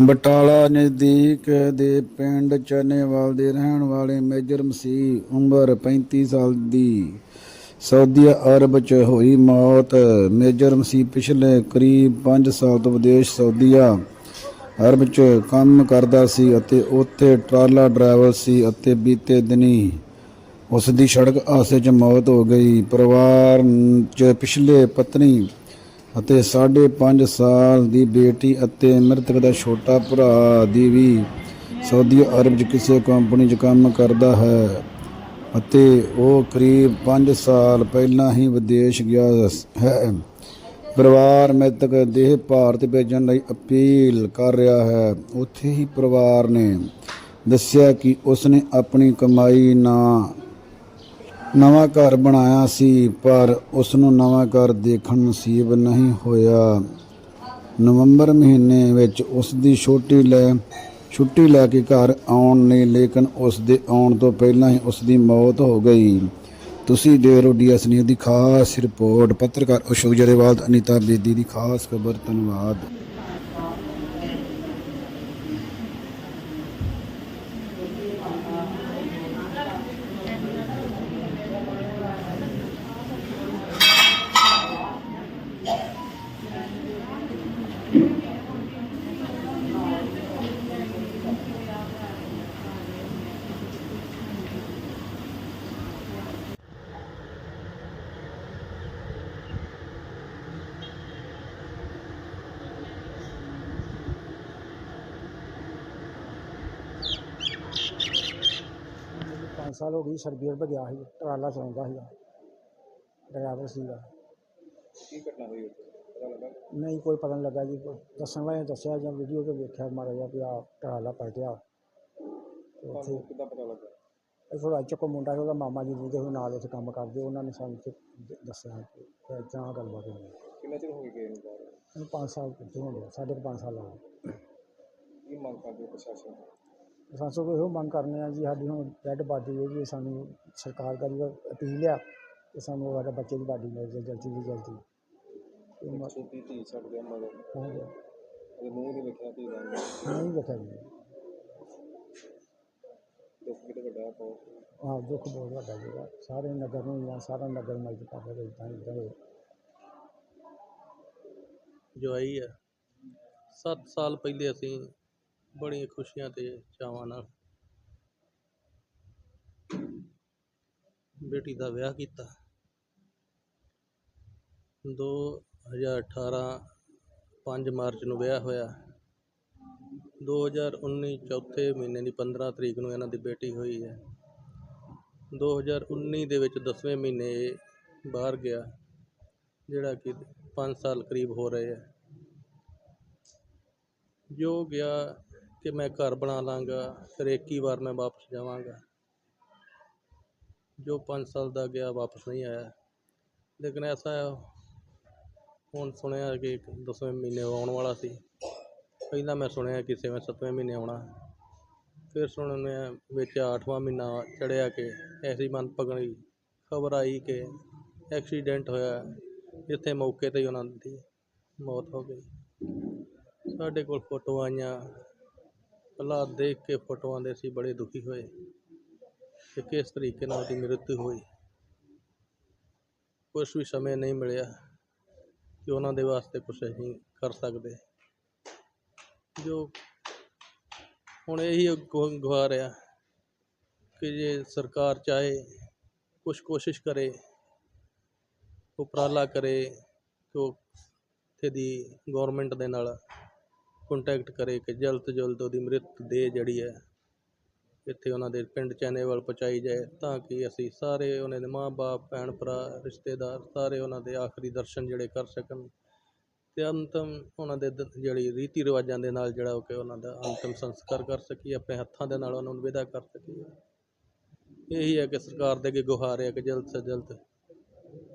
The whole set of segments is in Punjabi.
ਬਟਾਲਾ ਨਜ਼ਦੀਕ ਦੇ ਪਿੰਡ ਚੰਨੇਵਾਲ ਦੇ ਰਹਿਣ ਵਾਲੇ ਮੇਜਰ ਮਸੀਹ ਉਮਰ 35 ਸਾਲ ਦੀ ਸਾਊਦੀ ਅਰਬ 'ਚ ਹੋਈ ਮੌਤ। ਮੇਜਰ ਮਸੀਹ ਪਿਛਲੇ ਕਰੀਬ 5 ਸਾਲ ਤੋਂ ਵਿਦੇਸ਼ ਸਾਊਦੀਆ ਅਰਬ 'ਚ ਕੰਮ ਕਰਦਾ ਸੀ ਅਤੇ ਉੱਥੇ ਟਰਾਲਾ ਡਰਾਈਵਰ ਸੀ ਅਤੇ ਬੀਤੇ ਦਿਨੀ ਉਸ ਦੀ ਸੜਕ ਹਾਦਸੇ 'ਚ ਮੌਤ ਹੋ ਗਈ। ਪਰਿਵਾਰ 'ਚ ਪਿਛਲੇ ਪਤਨੀ ਅਤੇ 5.5 ਸਾਲ ਦੀ ਬੇਟੀ ਅਤੇ ਮ੍ਰਿਤਕ ਦਾ ਛੋਟਾ ਭਰਾ ਦੀ ਵੀ ਸਾਊਦੀ ਅਰਬ 'ਚ ਕਿਸੇ ਕੰਪਨੀ 'ਚ ਕੰਮ ਕਰਦਾ ਹੈ ਅਤੇ ਉਹ ਕਰੀਬ 5 ਸਾਲ ਪਹਿਲਾਂ ਹੀ ਵਿਦੇਸ਼ ਗਿਆ ਹੈ। ਪਰਿਵਾਰ ਮ੍ਰਿਤਕ ਦੇਹ ਭਾਰਤ ਭੇਜਣ ਲਈ ਅਪੀਲ ਕਰ ਰਿਹਾ ਹੈ। ਉੱਥੇ ਹੀ ਪਰਿਵਾਰ ਨੇ ਦੱਸਿਆ ਕਿ ਉਸਨੇ ਆਪਣੀ ਕਮਾਈ ਨਾ ਨਵਾਂ ਘਰ ਬਣਾਇਆ ਸੀ, ਪਰ ਉਸ ਨੂੰ ਨਵਾਂ ਘਰ ਦੇਖਣ ਨਸੀਬ ਨਹੀਂ ਹੋਇਆ। ਨਵੰਬਰ ਮਹੀਨੇ ਵਿੱਚ ਉਸ ਦੀ ਛੋਟੀ ਲੈ, ਛੁੱਟੀ ਲੈ ਕੇ ਘਰ ਆਉਣ ਲਈ ਲੇਕਿਨ ਉਸ ਦੇ ਆਉਣ ਤੋਂ ਪਹਿਲਾਂ ਹੀ ਉਸ ਦੀ ਮੌਤ ਹੋ ਗਈ। ਤੁਸੀਂ ਡੇਰੋ ਡੀਐਸ ਨਿਊਜ਼ ਦੀ ਖਾਸ ਰਿਪੋਰਟ, ਪੱਤਰਕਾਰ ਅਸ਼ੋਕ ਜਰੇਵਾਲ, ਅਨੀਤਾ ਬੇਦੀ ਦੀ ਖਾਸ ਖਬਰ, ਧੰਨਵਾਦ। ਪੰਜ ਸਾਲ ਹੋ ਗਈ ਸਰਬੀਆ ਰੁਪਏ ਗਿਆ ਸੀ ਟਰਾਲਾ ਚਲਾਉਂਦਾ ਸੀਗਾ, ਡਰਾਈਵਰ ਸੀਗਾ। ਕੀ ਘਟਨਾ ਹੋਈ ਉੱਥੇ? ਨਹੀਂ ਕੋਈ ਪਤਾ ਨਹੀਂ ਲੱਗਾ ਜੀ ਕੋਈ ਦੱਸਣ ਵਾਲੇ ਨੇ ਦੱਸਿਆ ਜਾਂ ਵੀਡੀਓ ਤੇ ਵੇਖਿਆ ਮਾੜਾ ਜਿਹਾ ਵੀ ਆ ਟਰਾਲਾ ਪਲਟਿਆ ਤੇ ਉੱਥੇ ਤੁਹਾਨੂੰ ਕਿੱਦਾਂ ਪਤਾ ਲੱਗਾ ਇਹ ਥੋੜਾ ਚੱਕੋ ਮੁੰਡਾ ਸੀ ਉਹਦਾ ਮਾਮਾ ਜੀ ਦੇ ਨਾਲ ਉੱਥੇ ਕੰਮ ਕਰਦੇ ਉਹਨਾਂ ਨੇ ਸਾਨੂੰ ਤੇ ਦੱਸਿਆ ਕਿ ਇੱਦਾਂ ਗੱਲਬਾਤ ਹੋਈ ਕਿੰਨਾ ਚਿਰ ਹੋ ਗਿਆ ਇਹਨੂੰ ਬਾਹਰ ਇਹਨੂੰ ਪੰਜ ਸਾਲ ਕਿੱਥੇ ਹੋ ਗਏ ਸਾਢੇ ਕੁ ਪੰਜ ਸਾਲ ਹੋ ਗਏ ਕੀ ਮੰਗ ਕਰਦੇ ਹੋ ਪ੍ਰਸ਼ਾਸਨ ਤੋਂ? ਪ੍ਰਸ਼ਾਸਨ ਕੋਲ ਇਹੋ ਮੰਗ ਕਰਨੇ ਆ ਜੀ ਸਾਡੀ ਹੁਣ ਡੈਡ ਬਾਡੀ ਹੈ ਜੀ ਸਾਨੂੰ ਸਰਕਾਰ ਦਾ ਵੀ ਅਪੀਲ ਆ ਕਿ ਸਾਨੂੰ ਸਾਡੇ ਬੱਚੇ ਦੀ ਬਾਡੀ ਮਿਲ ਜਾਏ ਜਲਦੀ ਤੋਂ ਜਲਦੀ ਤੇ ਮ- ਛੋਟੀ ਧੀ ਛੱਡ ਗਿਆ ਮਗਰ। ਹੋ ਗਿਆ ਉਹਦੇ ਮੂੰਹ ਨਹੀਂ ਵੇਖਿਆ ਧੀ ਦਾ ਨਹੀਂ ਵੇਖਿਆ ਜੀ। ਦੁੱਖ ਕਿਤੇ ਵੱਡਾ ਬਹੁਤ ਹਾਂ ਦੁੱਖ ਬਹੁਤ ਵੱਡਾ ਜਿਹੜਾ ਸਾਰੇ ਨਗਰ ਨੂੰ ਜਾਂ ਸਾਰਾ ਨਗਰ ਮਦਦ ਕਰ ਰਿਹਾ ਇਦਾਂ ਇਦਾਂ ਹੋਇਆ ਜੋ ਆਈ ਹੈ 7 ਸਾਲ ਪਹਿਲੇ ਅਸੀਂ ਬੜੀਆਂ ਖੁਸ਼ੀਆਂ ਤੇ ਚਾਵਾਂ ਨਾਲ ਬੇਟੀ ਦਾ ਵਿਆਹ ਕੀਤਾ। 2018 5 ਮਾਰਚ ਨੂੰ ਵਿਆਹ ਹੋਇਆ। 2019 ਚੌਥੇ ਮਹੀਨੇ ਦੀ 15 ਤਰੀਕ ਨੂੰ ਇਹਨਾਂ ਦੀ ਬੇਟੀ ਹੋਈ ਹੈ। 2019 ਦੇ ਵਿੱਚ 10ਵੇਂ ਮਹੀਨੇ ਇਹ ਬਾਹਰ ਗਿਆ ਜਿਹੜਾ ਕਿ ਪੰਜ ਸਾਲ ਕਰੀਬ ਹੋ ਰਹੇ ਹੈ। ਜੋ ਗਿਆ ਕਿ ਮੈਂ ਘਰ ਬਣਾ ਲਾਂਗਾ ਫਿਰ ਇੱਕ ਹੀ ਵਾਰ ਮੈਂ ਵਾਪਸ ਜਾਵਾਂਗਾ। ਜੋ 5 ਸਾਲ ਦਾ ਗਿਆ ਵਾਪਸ ਨਹੀਂ ਆਇਆ। ਲੇਕਿਨ ਐਸਾ ਹੈ, ਹੁਣ ਸੁਣਿਆ ਕਿ ਇੱਕ ਦਸਵੇਂ ਮਹੀਨੇ ਆਉਣ ਵਾਲਾ ਸੀ। ਪਹਿਲਾਂ ਮੈਂ ਸੁਣਿਆ ਕਿ ਛੇਵੇਂ, ਸੱਤਵੇਂ ਮਹੀਨੇ ਆਉਣਾ। ਫਿਰ ਸੁਣਿਆ ਵਿੱਚ ਅੱਠਵਾਂ ਮਹੀਨਾ ਚੜ੍ਹਿਆ ਕਿ ਐਸੀ ਮਨ ਪਗਣੀ ਖਬਰ ਆਈ ਕਿ ਐਕਸੀਡੈਂਟ ਹੋਇਆ ਜਿੱਥੇ ਮੌਕੇ ਤੇ ਹੀ ਉਹਨਾਂ ਦੀ ਮੌਤ ਹੋ ਗਈ। ਸਾਡੇ ਕੋਲ ਫੋਟੋਆਂ ਆਈਆਂ। ਹਾਲਾਤ ਦੇਖ ਕੇ ਫੋਟੋਆਂ ਦੇ ਅਸੀਂ ਬੜੇ ਦੁਖੀ ਹੋਏ ਕਿ ਕਿਸ ਤਰੀਕੇ ਨਾਲ ਉਹਦੀ ਮ੍ਰਿਤੂ ਹੋਈ। ਕੁਛ ਵੀ ਸਮੇਂ ਨਹੀਂ ਮਿਲਿਆ। ਕਿ ਉਹਨਾਂ ਦੇ ਵਾਸਤੇ ਕੁਛ ਅਸੀਂ ਕਰ ਸਕਦੇ ਜੋ ਹੁਣ ਇਹੀ ਗੁ- ਗੁਹਾਰ ਆ ਕਿ ਜੇ ਸਰਕਾਰ ਚਾਹੇ ਕੁਛ ਕੋਸ਼ਿਸ਼ ਕਰੇ, ਉਪਰਾਲਾ ਕਰੇ ਕਿ ਉਹ ਇੱਥੇ ਦੀ ਗੌਰਮੈਂਟ ਦੇ ਨਾਲ ਕੰਟੈਕਟ ਕਰੇ ਕਿ ਜਲਦ ਤੋਂ ਜਲਦ ਉਹਦੀ ਮ੍ਰਿਤ ਦੇਹ ਜਿਹੜੀ ਹੈ ਇੱਥੇ ਉਹਨਾਂ ਦੇ ਪਿੰਡ ਚੈਨੇਵਲ ਪਹੁੰਚਾਈ ਜਾਏ ਤਾਂ ਕਿ ਅਸੀਂ ਸਾਰੇ ਉਹਨਾਂ ਦੇ ਮਾਂ-ਬਾਪ ਭੈਣ ਭਰਾ, ਰਿਸ਼ਤੇਦਾਰ ਸਾਰੇ ਉਹਨਾਂ ਦੇ ਆਖਰੀ ਦਰਸ਼ਨ ਜਿਹੜੇ ਕਰ ਸਕਣ। ਅਤੇ ਅੰਤਿਮ ਉਹਨਾਂ ਦੇ ਦ- ਜਿਹੜੀ ਰੀਤੀ ਰਿਵਾਜਾਂ ਦੇ ਨਾਲ ਜਿਹੜਾ ਉਹ ਕਿ ਉਹਨਾਂ ਦਾ ਅੰਤਿਮ ਸੰਸਕਾਰ ਕਰ ਸਕੀਏ, ਆਪਣੇ ਹੱਥਾਂ ਦੇ ਨਾਲ ਉਹਨਾਂ ਨੂੰ ਵਿਦਾ ਕਰ ਸਕੀਏ। ਇਹੀ ਹੈ ਕਿ ਸਰਕਾਰ ਦੇ ਅੱਗੇ ਗੁਹਾਰ ਹੈ ਕਿ ਜਲਦ ਤੋਂ ਜਲਦ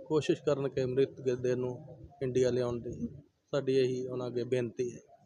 ਕੋਸ਼ਿਸ਼ ਕਰਨ ਕਿ ਮ੍ਰਿਤ ਦੇ ਨੂੰ ਇੰਡੀਆ ਲਿਆਉਣ ਦੀ। ਸਾਡੀ ਇਹੀ ਉਹਨਾਂ ਅੱਗੇ ਬੇਨਤੀ ਹੈ।